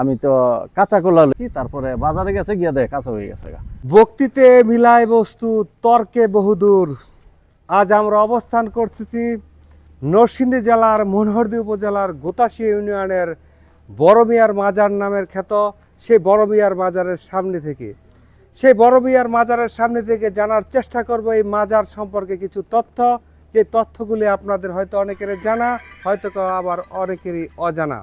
আমি তো কাঁচা কলা লই, তারপরে বাজারে গেছে, গিয়ে দেয় কাঁচা হয়ে গেছে। বক্তিতে মিলায় বস্তু, তর্কে বহুদূর। আজ আমরা অবস্থান করতেছি নরসিংদী জেলার মনোহরদী উপজেলার গোতাশি ইউনিয়নের বড়মিয়ার মাজার নামের খ্যাত সেই বড়মিয়ার মাজারের সামনে থেকে। সেই বড়মিয়ার মাজারের সামনে থেকে জানার চেষ্টা করব এই মাজার সম্পর্কে কিছু তথ্য। যে তথ্যগুলি আপনাদের হয়তো অনেকের জানা, হয়তো আবার অনেকেরই অজানা।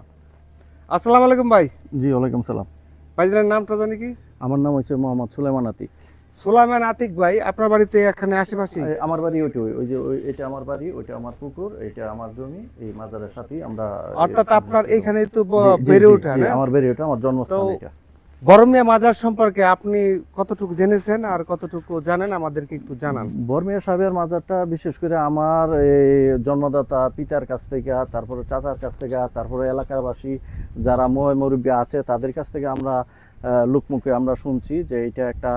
আসসালামু আলাইকুম ভাই। জি ওয়ালাইকুম সালাম। ভাইজানের নামটা জানি কি? আমার নাম হচ্ছে মোহাম্মদ সুলাইমান আতিক। সুলাইমান আতিক ভাই আপনার বাড়িতে এখানে আশেপাশে? আমার বাড়ি ওইটা ওই যে ওই এটা আমার বাড়ি ওইটা আমার পুকুর এটা আমার জমি এই মাজারের সাথেই আমরা অর্থাৎ আপনার এখানে তো বেড়ে ওঠা আমার বেড়ে ওঠা আমার জন্মস্থান এটা। গরমিয়া মাজার সম্পর্কে আপনি কতটুকু জেনেছেন আর কতটুকু জানেন আমাদেরকে একটু জানান। বর্মিয়া সাহেবের মাজারটা বিশেষ করে আমার এই জন্মদাতা পিতার কাছ থেকে তারপরে চাচার কাছ থেকে তারপরে এলাকাবাসী যারা ময় মুরব্বী আছে তাদের কাছ থেকে আমরা লোকমুখে আমরা শুনছি যে এটা একটা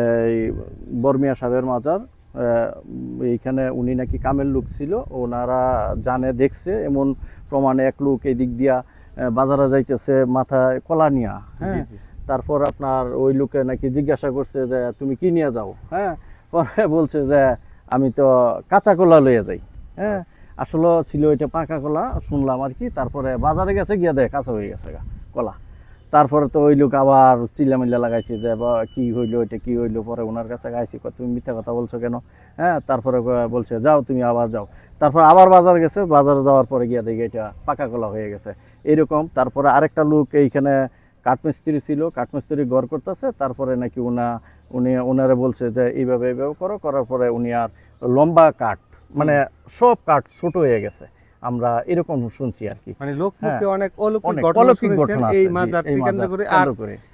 এই, বর্মিয়া সাহেবের মাজার। এইখানে উনি নাকি কামেল লোক ছিল ওনারা জানে দেখছে এমন প্রমাণে এক লোক এই দিক দিয়া বাজারে যাইতেছে মাথায় কলা নিয়া। হ্যাঁ? তারপর আপনার ওই লোকে নাকি জিজ্ঞাসা করছে যে, তুমি কি নিয়ে যাও? হ্যাঁ? পরে বলছে যে, আমি তো কাঁচা কলা লইয়া যাই। হ্যাঁ? আসলে ছিল এটা পাকা কলা, শুনলাম আর কি। তারপরে বাজারে গেছে, গিয়ে দেয় কাঁচা হয়ে গেছে কলা। তারপরে তো ওই লোক আবার চিল্লামিল্লা লাগাইছে যে, বা, কি হইল এটা, কি হইল? পরে ওনার কাছে গাইছি তুমি মিথ্যা কথা বলছো কেন? হ্যাঁ? তারপরে বলছে, যাও তুমি আবার যাও। তারপর আবার বাজার গেছে। বাজারে যাওয়ার পরে গিয়ে দেখি এটা পাকা কলা হয়ে গেছে। এরকম। তারপরে আরেকটা লোক এইখানে কাঠমিস্ত্রি ছিল কাঠমিস্ত্রি ঘর করতেছে তারপরে নাকি উনা উনি ওনারা বলছে যে এইভাবে এইভাবে করো করার পরে উনি আর লম্বা কাঠ মানে সব কাঠ ছোট হয়ে গেছে। আমরা এরকম শুনছি আর কি। মানে লোকমুখে অনেক অলৌকিক ঘটনা এই মাজারটি কেন্দ্র করে। আর।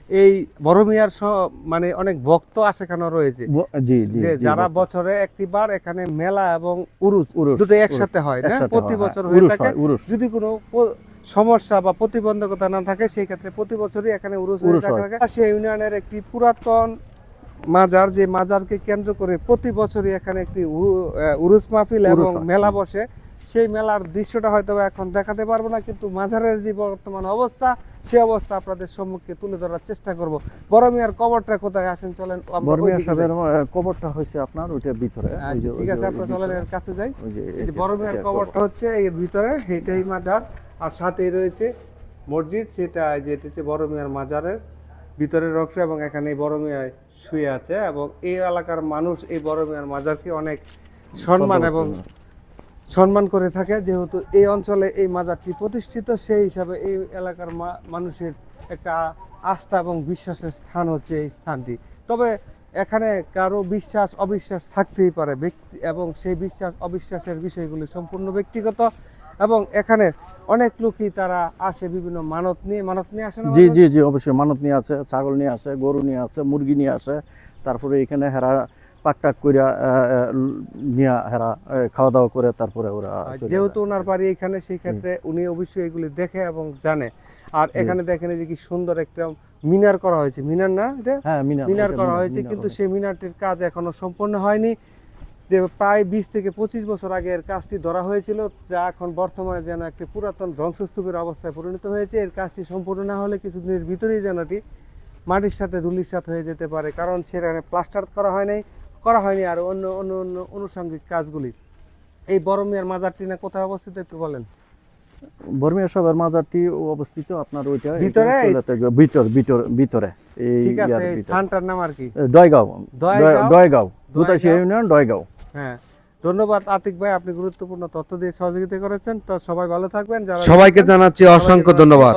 এই বড়মিয়ার স- মানে অনেক ভক্ত আশেখানো রয়েছে। জি জি যে যারা। বছরে একটিবার এখানে মেলা এবং উরুস উরুস, দুটো একসাথে হয় না? প্রতি বছর হ্যাঁ, হয়ে থাকে। যদি কোনো সমস্যা বা প্রতিবন্ধকতা না থাকে সেই ক্ষেত্রে প্রতি বছরই এখানে উরুস থাকে। হয়। ইউনিয়নের একটি পুরাতন মাজার যে মাজারকে কেন্দ্র করে প্রতি বছরই এখানে একটি উরুস মাহফিল এবং মেলা বসে। সেই মেলার দৃশ্যটা হয়তো এখন দেখাতে পারব না কিন্তু মাজারের যে বর্তমান অবস্থা সেই অবস্থা আপনাদের সম্মুখে তুলে ধরার চেষ্টা করব। বড় মিয়ার কবরটা কোথায়? আসেন চলেন। সাহেবের কবরটা হয়েছে আপনার ওইটা ভিতরে। আচ্ছা, ঠিক আছে আপনার চলেন এর কাছে যাই। ওই যে এই যে এটা- বড় মিয়ার কবরটা হচ্ছে এর ভিতরে এটাই মাজার। আর সাথেই রয়েছে মসজিদ সেটা এই যে হচ্ছে বড় মিয়ার মাজারের ভিতরের অংশ এবং এখানে বড় মিয়ায় শুয়ে আছে এবং এই এলাকার মানুষ এই বড় মিয়ার মাজারকে অনেক সম্মান এবং সম্মান করে থাকে। যেহেতু এই অঞ্চলে এই মাজারটি প্রতিষ্ঠিত সেই হিসাবে এই এলাকার মানুষের একটা আস্থা এবং বিশ্বাসের স্থান হচ্ছে এই স্থানটি। তবে এখানে কারও বিশ্বাস অবিশ্বাস থাকতেই পারে। ব্যক্তি এবং সেই বিশ্বাস অবিশ্বাসের বিষয়গুলি সম্পূর্ণ ব্যক্তিগত। এবং এখানে অনেক লোকই তারা আসে বিভিন্ন মানত নিয়ে মানত নিয়ে আসে জি জি জি অবশ্যই মানত নিয়ে আছে ছাগল নিয়ে আসে গরু নিয়ে আসে মুরগি নিয়ে আসে তারপরে এখানে হেরা পাকটাক কইরা নিয়ে হেরা খাওয়া দাওয়া করে তারপরে ওরা যেহেতু ওনার বাড়ি এখানে সেই ক্ষেত্রে উনি অবশ্যই এগুলি দেখে এবং জানে। আর এখানে দেখেন যে কি সুন্দর একটা মিনার করা হয়েছে। মিনার না এটা? হ্যাঁ মিনার। মিনার করা হয়েছে কিন্তু সেই মিনারটির কাজ এখনও সম্পূর্ণ হয়নি। যে প্রায় বিশ থেকে পঁচিশ বছর আগে এর কাজটি ধরা হয়েছিল যা এখন বর্তমানে যেন একটি পুরাতন ধ্বংসস্তূপের অবস্থায় পরিণত হয়েছে এর কাজটি সম্পূর্ণ না হলে কিছুদিনের ভিতরেই যেন এটি মাটির সাথে ধুলির সাথে হয়ে যেতে পারে কারণ সেখানে প্লাস্টার করা হয় নাই করা হয়নি আর অন্য অন্য অন্য আনুষঙ্গিক কাজগুলি এই বরমিয়ার মাজারটি না কোথায় অবস্থিত একটু বলেন বর্মিয়া সাহেবের মাজারটি অবস্থিত আপনার ওইটা ভিতরে? ভিতর ভিতর ভিতরে এই ঠিক আছে। স্থানটার নাম আর কি দয়গাঁও দয়গাঁও? দয়- দয়গাঁও দুতাশি? ইউনিয়ন দয়গাঁও হ্যাঁ ধন্যবাদ আতিক ভাই আপনি গুরুত্বপূর্ণ তথ্য দিয়ে সহযোগিতা করেছেন। তো সবাই ভালো থাকবেন সবাইকে জানাচ্ছি অসংখ্য ধন্যবাদ।